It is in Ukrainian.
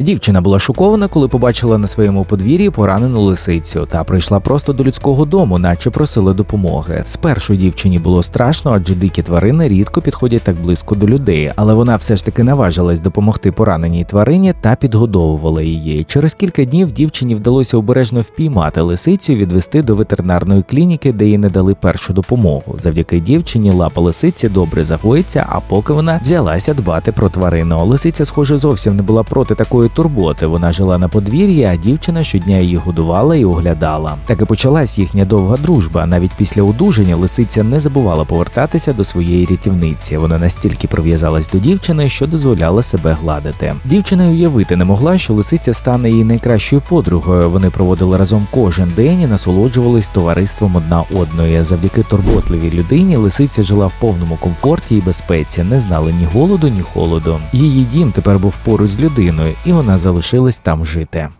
Дівчина була шокована, коли побачила на своєму подвір'ї поранену лисицю та прийшла просто до людського дому, наче просила допомоги. Спершу дівчині було страшно, адже дикі тварини рідко підходять так близько до людей, але вона все ж таки наважилась допомогти пораненій тварині та підгодовувала її. Через кілька днів дівчині вдалося обережно впіймати лисицю, відвести до ветеринарної клініки, де їй не дали першу допомогу. Завдяки дівчині лапа лисиці добре загоїться, а поки вона взялася дбати про тварину. Лисиця, схоже, зовсім не була проти такої турботи. Вона жила на подвір'ї, а дівчина щодня її годувала і оглядала. Так і почалась їхня довга дружба. Навіть після одужання лисиця не забувала повертатися до своєї рятівниці. Вона настільки прив'язалась до дівчини, що дозволяла себе гладити. Дівчина уявити не могла, що лисиця стане її найкращою подругою. Вони проводили разом кожен день і насолоджувались товариством одна одної. Завдяки турботливій людині лисиця жила в повному комфорті і безпеці, не знали ні голоду, ні холоду. Її дім тепер був поруч з людиною, і вона залишилась там жити.